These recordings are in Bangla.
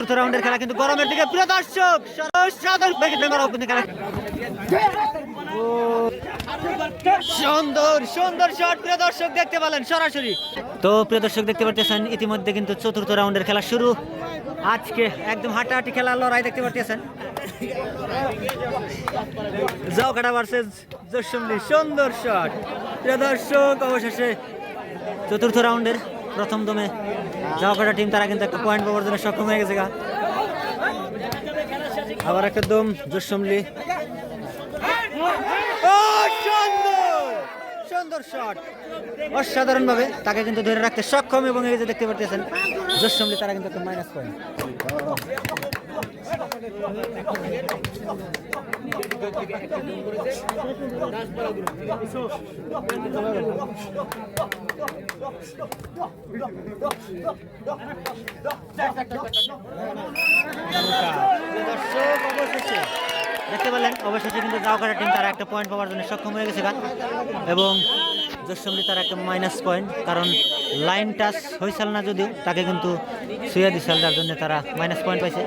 চতুর্থ রাউন্ডের খেলা কিন্তু গরমের দিকে। প্রিয় দর্শক সাধারণ খেলা। ও, সুন্দর সুন্দর শট প্রিয় দর্শক দেখতে পেলেন সরাসরি। তো প্রিয় দর্শক দেখতে পারতেছেন ইতিমধ্যে কিন্তু চতুর্থ রাউন্ডের খেলা শুরু। আজকে একদম হাঁটাহাঁটি খেলা লড়াই দেখতে পারতেছেন। যাও কাটা ভার্সেস জসম্লি সুন্দর শট প্রিয় দর্শক অবশেষে চতুর্থ রাউন্ডের প্রথম দমে যাওয়া কটা টিম তারা কিন্তু একটা পয়েন্ট পাওয়ার জন্য সক্ষম হয়ে গেছে গা। আবার একটা দম, জসম্লি। সুন্দর শট অসাধারণ ভাবে তাকে কিন্তু ধরে রাখতে সক্ষম এবং এই যে দেখতে পারতেছেন জসম্লি তারা কিন্তু একটা মাইনাস পয়েন্ট দর্শক, অবশেষে দেখতে পেলেন, অবশেষে কিন্তু জাওকাটা টিম তারা একটা পয়েন্ট পাওয়ার জন্য সক্ষম হয়ে গেছে এবং জসম্লি তারা একটা মাইনাস পয়েন্ট কারণ লাইন টাচ হয়েছিল না যদিও, তাকে কিন্তু সুইয়া দিছিল, যার জন্য তারা মাইনাস পয়েন্ট পাইছে।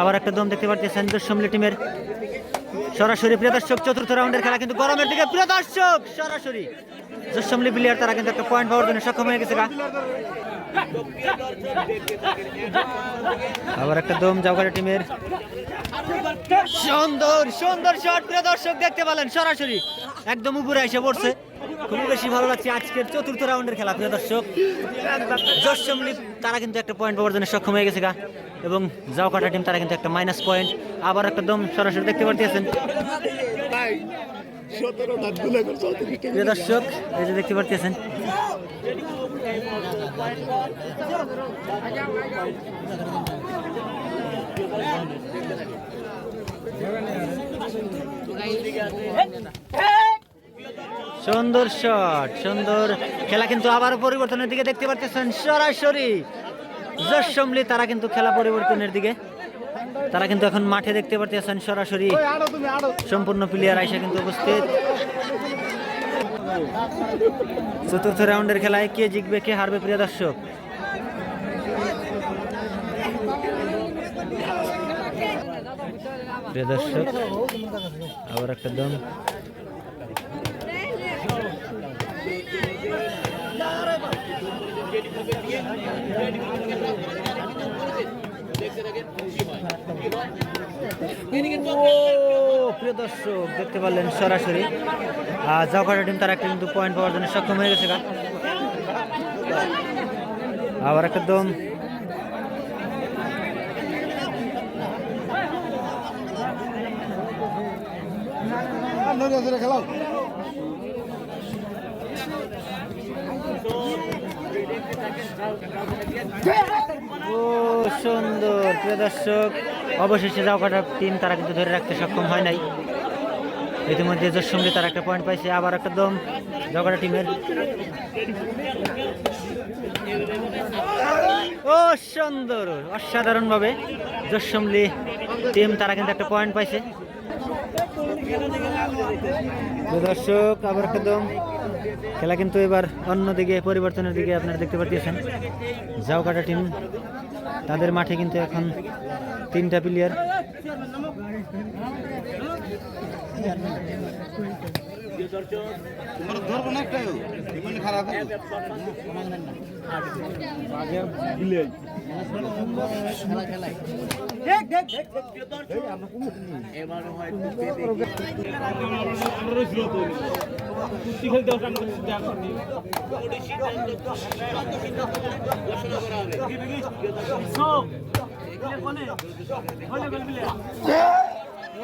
আবার একটা দম দেখতে পাচ্ছেন জসম্লি টিমের সরাসরি প্রিয় দর্শক, চতুর্থ রাউন্ডের খেলা কিন্তু গরমের দিকে। প্রিয় দর্শক, সরাসরি জসম্লি প্লেয়ার তারা কিন্তু একটা পয়েন্ট পাওয়ার জন্য সক্ষম হয়ে গেছে। আবার একটা দম জাওকাটা টিমের সুন্দর সুন্দর শট প্রিয় দর্শক দেখতে পেলেন সরাসরি একদম উপরে এসে পড়ছে খুবই বেশি ভালো লাগছে আজকের চতুর্থ রাউন্ডের খেলা প্রিয় দর্শক জসম্লি তারা কিন্তু একটা পয়েন্ট পাওয়ার জন্য সক্ষম হয়ে গেছে গা এবং যাও কাটা টিম তারা কিন্তু একটা মাইনাস পয়েন্ট আবার একটা দম সরাসরি দেখতে পারতেছেন দর্শক, এই যে দেখতে পারতেছেন। সুন্দর শট সুন্দর খেলা কিন্তু আবার পরিবর্তনের দিকে দেখতে পারতেছেন সরাসরি। জসমলি তারা কিন্তু খেলা পরিবর্তনের দিকে তারা কিন্তু এখন মাঠে দেখতে পারতেছেন সরাসরি। সম্পূর্ণ প্লেয়ার আইসা কিন্তু উপস্থিত। চতুর্থ রাউন্ডের খেলায় কে জিতবে কে হারবে প্রিয় দর্শক? প্রিয় দর্শক আবার একটা দম। প্রিয় দর্শক, দেখতে পারলেন সরাসরি। আর জাওকাটা টিম তারা একটা কিন্তু পয়েন্ট পাওয়ার জন্য সক্ষম হয়ে গেছে আবার একটা দম। খেলাও সুন্দর। প্রিয় দর্শক, অবশেষে জাওকাটা টিম তারা কিন্তু ধরে রাখতে সক্ষম হয় নাই। ইতিমধ্যে জসম্লি তারা একটা পয়েন্ট পাইছে, আবার একটা দম জাওকাটা টিমের ও, সুন্দর। অসাধারণভাবে জসম্লি টিম তারা কিন্তু একটা পয়েন্ট পাইছে। দর্শক, আবার একটা দম। খেলা কিন্তু এবার অন্যদিকে, পরিবর্তনের দিকে আপনারা দেখতে পাচ্ছেন জাওকাটা টিম তাদের মাঠে কিন্তু এখন তিনটা প্লেয়ার ধরবো না একটা মানে খারাপ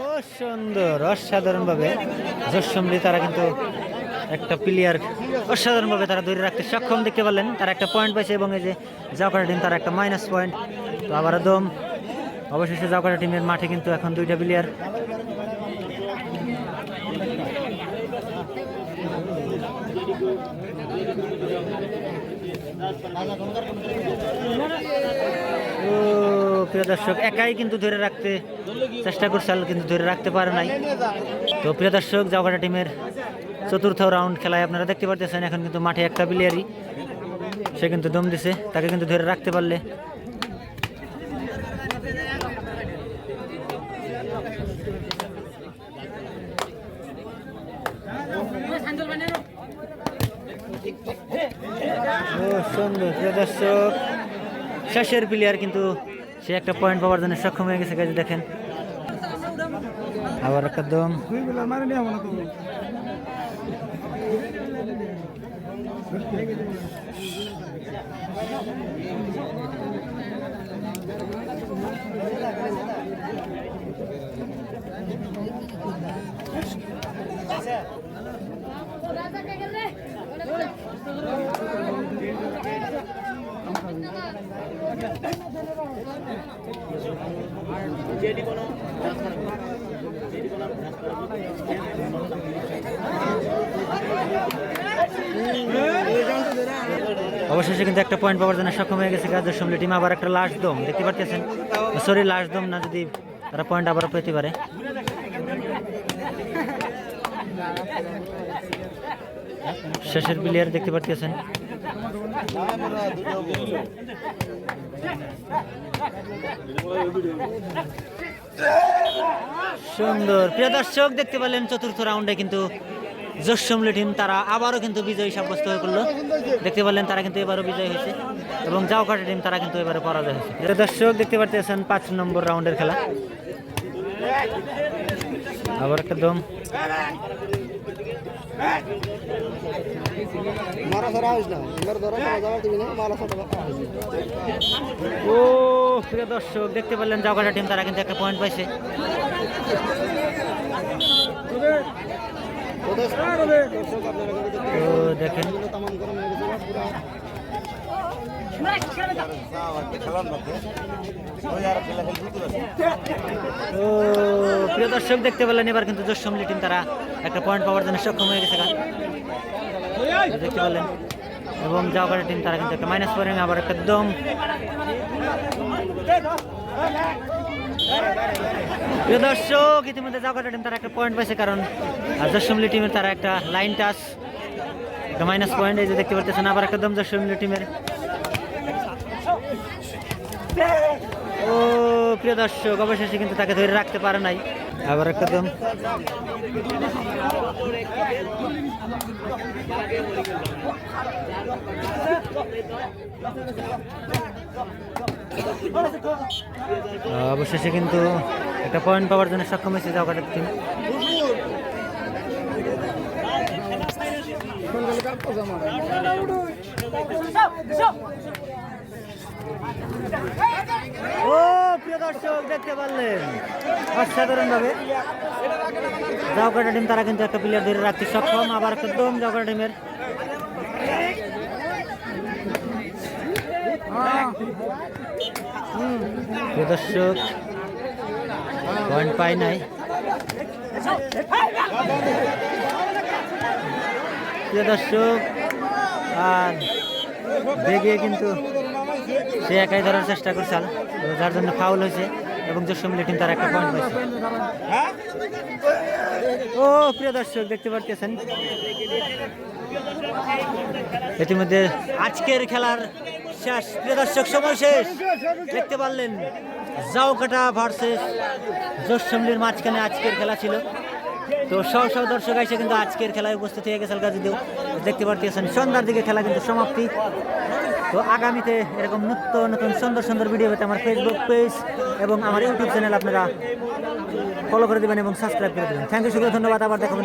ও সুন্দর, অসাধারণভাবে তারা কিন্তু একটা প্লেয়ার অসাধারণভাবে তারা ধরে রাখতে সক্ষম। দেখতে পারলেন, তারা একটা পয়েন্ট পাইছে এবং এই যে জাওকাটা টিম তারা একটা মাইনাস পয়েন্ট তো আবার দম। অবশেষে জাওকাটা টিমের মাঠে কিন্তু এখন দুইটা প্লেয়ার ও, প্রিয় দর্শক, একাই কিন্তু ধরে রাখতে চেষ্টা করছে কিন্তু ধরে রাখতে পারে নাই। তো প্রিয় দর্শক জাওয়াটা টিমের চতুর্থ রাউন্ড খেলায় আপনারা দেখতে পারতেছেন, এখন কিন্তু মাঠে একটা প্লেয়ারই সে কিন্তু দম দিছে, তাকে কিন্তু ধরে রাখতে পারলে সুন্দর দর্শক, শেষের প্লেয়ার কিন্তু সে একটা পয়েন্ট পাওয়ার জন্য সক্ষম হয়ে গেছে কাজে দেখেন। আবার একটা একদম অবশেষে কিন্তু একটা পয়েন্ট পাওয়ার জন্য সক্ষম হয়ে গেছে গাজর সমলি টিম আবার একটা লাস্ট দম, দেখতে পাচ্ছেন সরি লাস্ট দম না, যদি তারা পয়েন্ট আবার পেতে পারে। শেষের প্লেয়ার দেখতে পাচ্ছেন সুন্দর। প্রিয় দর্শক, দেখতে পেলেন চতুর্থ রাউন্ডে কিন্তু জসমলি টিম তারা আবারও কিন্তু বিজয়ী সাব্যস্ত হয়ে করল দেখতে পারলেন তারা কিন্তু এবারও বিজয়ী হয়েছে এবং জাওকাটা টিম তারা কিন্তু এবারে পরাজয় হয়েছে। প্রিয় দর্শক, দেখতে পাচ্ছেন পাঁচ নম্বর রাউন্ডের খেলা। আবার একটা দম। ও প্রিয় দর্শক দেখতে পেলেন জাওকাটা টিম তারা কিন্তু একটা পয়েন্ট পাইছে। তো দেখেন। ও, প্রিয় দর্শক, দেখতে পেলেন, এবার কিন্তু জসমলি টিম তারা একটা পয়েন্ট পাওয়ার জন্য সক্ষম হয়ে গেছে। দেখতে পেলেন এবং জাওগাড়ি টিম তারা কিন্তু একটা মাইনাস পয়েন্ট আবার একটা দম প্রিয় দর্শক, ইতিমধ্যে জাওগাড়ি টিম তারা একটা পয়েন্ট পাইছে, কারণ জসমলি টিমের তারা একটা লাইন টাচ মাইনাস পয়েন্ট এই যে দেখতে পাচ্ছেন আবার একটা দম জসমলি টিমের ও, প্রিয় দর্শক, অবশেষে কিন্তু তাকে ধরে রাখতে পারে নাই। আবার একটা দম। অবশেষে কিন্তু একটা পয়েন্ট পাওয়ার জন্য সক্ষম হয়েছে জাওগাটার টিম ও, প্রিয় দর্শক, দেখতে পারলেন। অসাধারণ ভাবে। জাওকাটা টিম তারা কিন্তু একটা প্লেয়ার ধরে রাখতে সক্ষম। আবার একটা দম জাওকাটা টিমের প্রিয় দর্শক পয়েন্ট পাই নাই। প্রিয় দর্শক, আর বেগে কিন্তু সে একাই ধরার চেষ্টা করছে যার জন্য ফাউল হয়েছে এবং জসমিলি টিম তার একটা পয়েন্ট পাইছে। ও, প্রিয় দর্শক, দেখতে পাচ্ছেন ইতিমধ্যে আজকের খেলার শেষ। প্রিয় দর্শক, সময় শেষ। দেখতে পারলেন, জাওকাটা ভার্সেস জসমিলির মাঝখানে আজকের খেলা ছিল। তো সব সব দর্শক এসে কিন্তু আজকের খেলায় উপস্থিত হয়ে গেছে যদিও দেখতে পারতেছেন, সন্ধ্যার দিকে খেলা কিন্তু সমাপ্তি। তো আগামীতে এরকম নিত্য নতুন সুন্দর সুন্দর ভিডিও পেতে আমার ফেসবুক পেজ এবং আমার ইউটিউব চ্যানেল আপনারা ফলো করে দেবেন এবং সাবস্ক্রাইব করে দেবেন। থ্যাংক ইউ সুন্দর ধন্যবাদ। আবার দেখাবেন